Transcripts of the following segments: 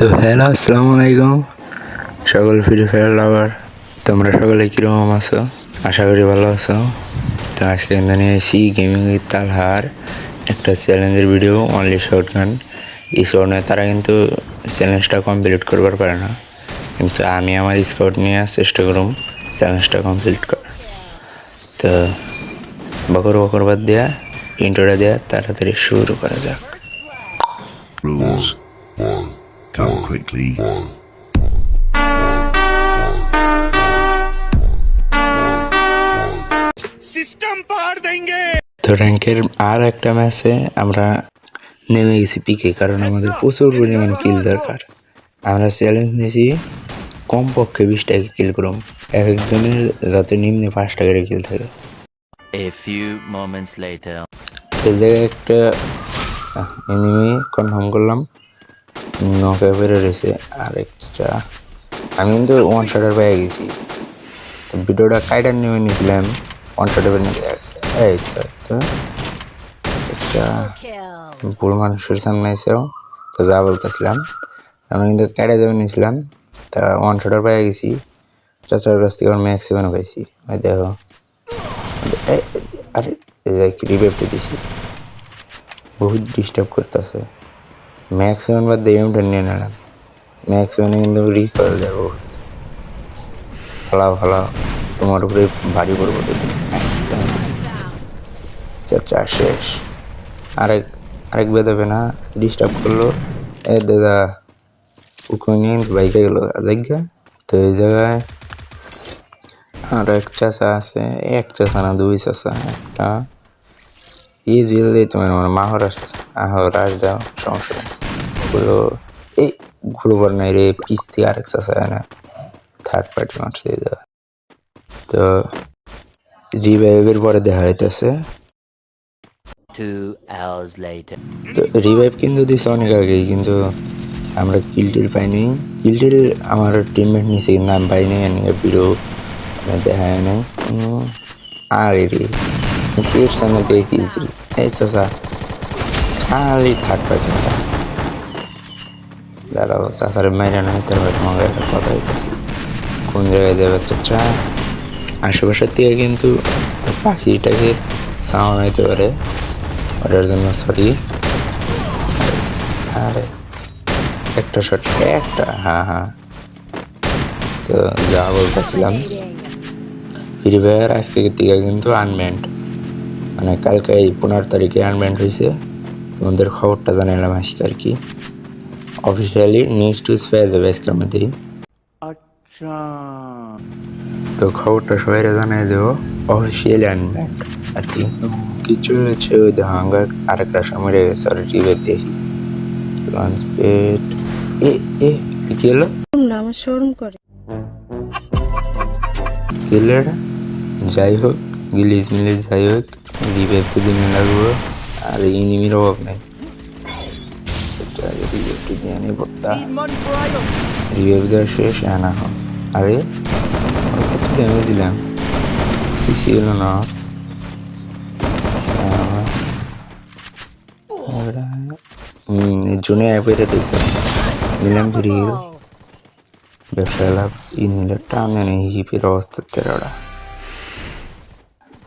তো হ্যালো আসসালামু আলাইকুম। সকল ফ্রি ফায়ার লাভার তোমরা সকলে কীরকম আছো? আশা করি ভালো আছো। তো আজকে এখানে নিয়ে এসেছি গেমিং উইথ তালহার একটা চ্যালেঞ্জের ভিডিও অনলি শর্ট গান স্কোয়াডে তারা কিন্তু চ্যালেঞ্জটা কমপ্লিট করবার পারে না। কিন্তু আমি আমার স্কোয়াড নিয়ে চেষ্টা করুম চ্যালেঞ্জটা কমপ্লিট করার। তো বকর বকর বাদ দেওয়া ইন্টোটা দেওয়া তাড়াতাড়ি শুরু করা যাক। Quickly. তো র্যাঙ্কের আর একটা ম্যাচে আমরা নেমে গেছি পিকে কারণ আমাদের প্রচুর পরিমাণে কিল দরকার। আমরা চ্যালেঞ্জ নিয়েছি কমপক্ষে বিশটাকে কিল করুম এক একজনের যাতে নিম্নে পাঁচটা করে কিল থাকে। A few moments later. একটা এনিমি কনফার্ম করলাম। নকে বেরো রয়েছে আর একটা আমি কিন্তু ওয়ান শটার পেয়ে গেছি। তো ভিডিওটা কাইটার নেমে নিয়েছিলাম। ওয়ান শটার নিয়ে এই তো তো। একটা ভুল মানুষের সামনে এসেও তো যা বলতেছিলাম। আমি কিন্তু কাইটা যাবে নিয়েছিলাম। তা ওয়ান শটার পেয়ে গেছি। চাচার কাছ থেকে সেভেনও পাইছি। ওই দেখো। আরে রিভাইভটা দিছি। বহুত ডিস্টার্ব করতেছে। ম্যাক্সিমাম বাদ দিয়ে এমটা নিয়ে নিলাম। ম্যাক্সিমামে কিন্তু রিকল দেবো। ভালো ভালো। তোমার উপরে ভারী পড়ব দেখি চাচা শেষ। আরেক আরেক বেদাবে না? ডিস্টার্ব করল। এ দাদা নিয়ে কিন্তু বাইকে গেলো। জায়গা? তো এই জায়গায় আর এক চাষা আছে। এক চাষা না, দুই চাষা। একটা দিয়ে আমার মাহর আসছে আহর আস দাও সমস্যা নেই এই গুলোবার নাই রে পিস থেকে আরেক চাষা না থার্ড পার্টি মারছে এই জায়গা। তো রিভাইভের পরে দেখা যাইতেছে. তো রিভাইভ কিন্তু দিছে অনেক আগেই কিন্তু আমরা কিলটিল পাইনি কিলটিল আমার টিমমেট নিচে আমি পাইনি এনে ভিডিও দেখা যায় নাই আরে রে এর সামনে দিয়ে কিলছিল এই চাচা, খালি থার্ড পার্টি দাঁড়াও, চাচারে মাইরা নয় তারপরে তোমাকে একটা কথা হইতেছি কোন জায়গায় যাবে চাচা? আশেপাশের থেকে কিন্তু পাখিটাকে সাউন্ড হইতে পারে। ওটার জন্য সরি আরে, একটা শট একটা হ্যাঁ হ্যাঁ। তো যা বলতেছিলাম। ফ্রি ফায়ার আজকে থেকে কিন্তু আনব্যান্ড মানে কালকে এই পনেরো তারিখে আনব্যান্ড হয়েছে তোমাদের খবরটা জানালাম আজকে আর কি। অফিসিয়ালি নেক্সট ইউজ পেয়ে যাবে আজকের মধ্যেই। তো খবরটা সবাই জানাই দেবো। অফিসিয়ালি আনব্যান্ড আর কি। কিছু হচ্ছে ওই দেখো আমরা আরেকটা সময় গেছে আর টিভির দেখি। লঞ্চ পেট এ এ কি হলো? না আমার শোরুম করে। কি যাই হোক গিলিজ মিলিজ যাই হোক। রিভাইভ তো দিনে লাগবো আর অভাব নেই একটু দিয়ে নি বক্তা রিভাইভ শেষ আনা হোক আরে কত ড্যামেজ দিলাম কিছু হলো না হুম অ্যাপের দিয়েছে নিলাম গেল লাভ ই নিলে টানে নেই হিপের অবস্থা তেরোটা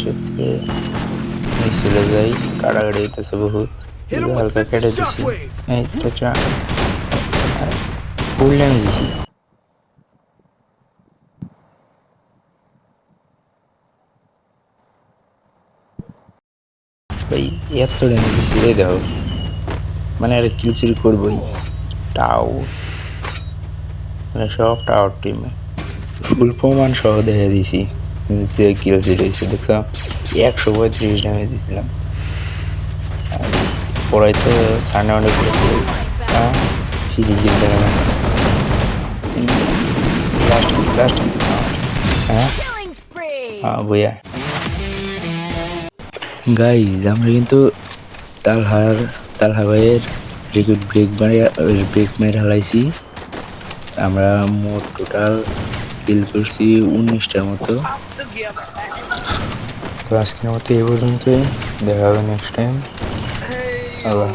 শেপে চলে যাই কাড়াকাড়ি হইতেছে বহুত হালকা কেটে দিছি। এই তো চা। ফুল ড্যামেজ দিছি। ভাই এত ড্যামেজ দিছি এই দেখো। মানে আর কিলচিরি করবোই। টাও। মানে সব টাওয়ার টিমে ফুল প্রমাণ সহ দেখে দিছি। যে কিলচি রয়েছে দেখছ? একশো পঁয়ত্রিশ ড্যামেজ দিয়েছিলাম। আর পড়াইতে সাড়ে নটা করেছিল সিঁড়ি হ্যাঁ বইয়া। গাইজ আমরা কিন্তু তালহার, তালহা ভাইয়ের রেকর্ড ব্রেক মারে ব্রেক মেরে হালাইছি আমরা মোট টোটাল কিল করছি উনিশটার মতো। তো আজকের মতো এই পর্যন্তই। দেখা হবে নেক্সট টাইম আল্লাহ।